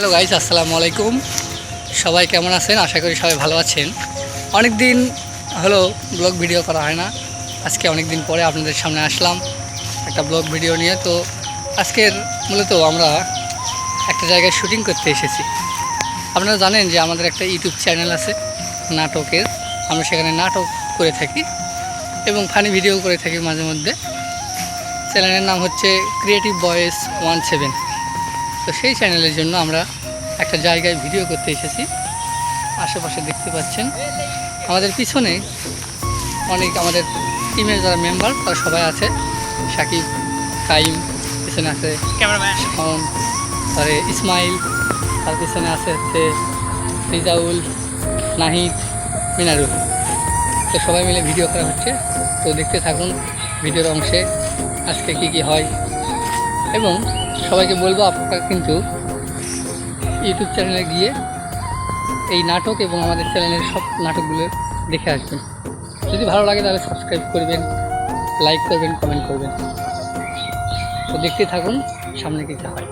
Hello guys আসসালামু আলাইকুম। সবাই কেমন আছেন? আশা করি সবাই ভালো আছেন। অনেক দিন হলো ব্লগ ভিডিও করা হয় না। আজকে অনেক দিন পরে আপনাদের সামনে আসলাম একটা ব্লগ ভিডিও নিয়ে। তো আজকের মূলত আমরা একটা জায়গায় শুটিং করতে এসেছি। আপনারা জানেন যে আমাদের একটা ইউটিউব চ্যানেল আছে, নাটকের। আমরা সেখানে নাটক করে থাকি এবং ফানি ভিডিও করে থাকি মাঝে মধ্যে। চ্যানেলের নাম হচ্ছে ক্রিয়েটিভ বয়েস ওয়ান সেভেন তো সেই চ্যানেলের জন্য আমরা একটা জায়গায় ভিডিও করতে এসেছি। আশেপাশে দেখতে পাচ্ছেন আমাদের পিছনে অনেক আমাদের টিমের যারা মেম্বার তারা সবাই আছে। সাকিব কাইম পিছনে আছে ক্যামেরাম্যান শাওন তারপরে ইসমাইল তার পিছনে আছে হচ্ছে রিজাউল নাহিদ মিনারুল। তো সবাই মিলে ভিডিও করা হচ্ছে। তো দেখতে থাকুন ভিডিওর অংশে আজকে কি কি হয়। এবং সবাইকে বলব আপনারা কিন্তু ইউটিউব চ্যানেলে গিয়ে এই নাটক এবং আমাদের চ্যানেলের সব নাটকগুলো দেখে আসবেন। যদি ভালো লাগে তাহলে সাবস্ক্রাইব করবেন লাইক করবেন কমেন্ট করবেন। তো দেখতে থাকুন, সামনে কি হয়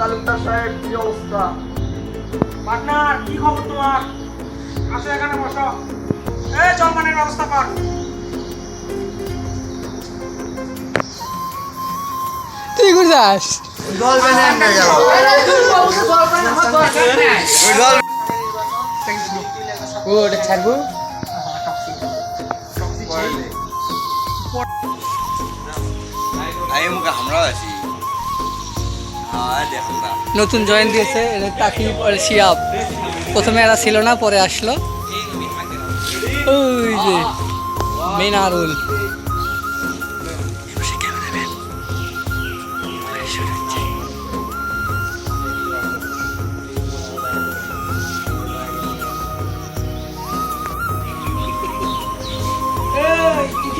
তালুকদার সাহেব, কি অবস্থা? পার্টনার কি খবর তোমার? আসো এখানে বসো। জলপানের ব্যবস্থা কর। তুই ওটা ছাড়বো? আমি মুখে আছি। নতুন জয়েন দিয়েছে আর শিয়াব। প্রথমে এরা ছিল না পরে আসলো। ওই যে মিনারুল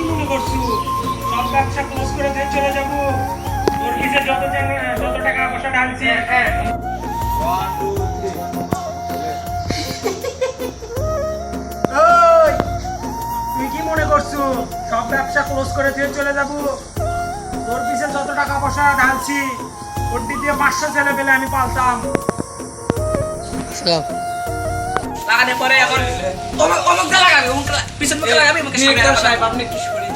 মনে ব্যবসা ক্লোজ করে চলে যাব। যত টাকা- যত টাকা পয়সা ঢালছি। ওই, তুই কি মনে করছু? সব ব্যবসা ক্লোজ করে দিয়ে চলে যাব। তোর পিছে যত টাকা পয়সা ঢালছি ওর দিয়ে পাঁচশো ছেলে পেলে আমি পালতাম। লাগালে পরে এখন অমুক অমুক লাগাবে অমুক পিছন মুখে লাগাবে মুখে সামনে লাগাবে। আপনি কি শুনি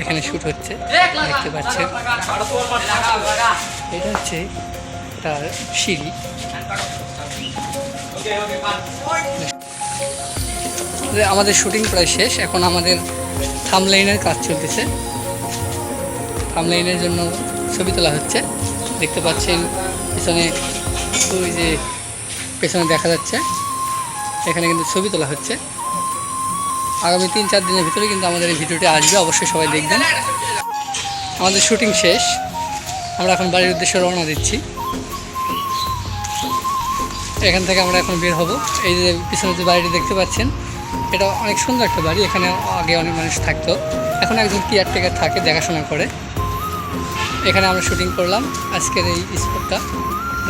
এখানে শুট হচ্ছে। দেখতে পাচ্ছেন। এটা হচ্ছে তার সিঁড়ি। আমাদের শুটিং প্রায় শেষ। এখন আমাদের থামলাইনের কাজ চলতেছে। থামলাইনের জন্য ছবি তোলা হচ্ছে। দেখতে পাচ্ছেন, পিছনে ওই যে পেছনে দেখা যাচ্ছে, এখানে কিন্তু ছবি তোলা হচ্ছে। আগামী তিন চার দিনের ভিতরে কিন্তু আমাদের এই ভিডিওটি আসবে, অবশ্যই সবাই দেখবেন। আমাদের শুটিং শেষ। আমরা এখন বাড়ির উদ্দেশ্যে রওনা দিচ্ছি। এখান থেকে আমরা এখন বের হব। এই যে পিছনে যে বাড়িটি দেখতে পাচ্ছেন, এটা অনেক সুন্দর একটা বাড়ি। এখানে আগে অনেক মানুষ থাকতো। এখন একজন কেয়ার কেয়ারটেকার থাকে, দেখাশোনা করে। এখানে আমরা শুটিং করলাম। আজকের এই স্পটটা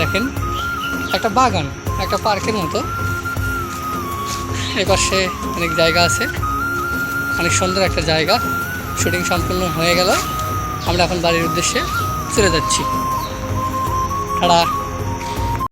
দেখেন। একটা বাগান, একটা পার্কের মতো। এপাশে অনেক জায়গা আছে, অনেক সুন্দর একটা জায়গা। শুটিং সম্পূর্ণ হয়ে গেল। আমরা এখন বাড়ির উদ্দেশ্যে চলে যাচ্ছি। টাটা।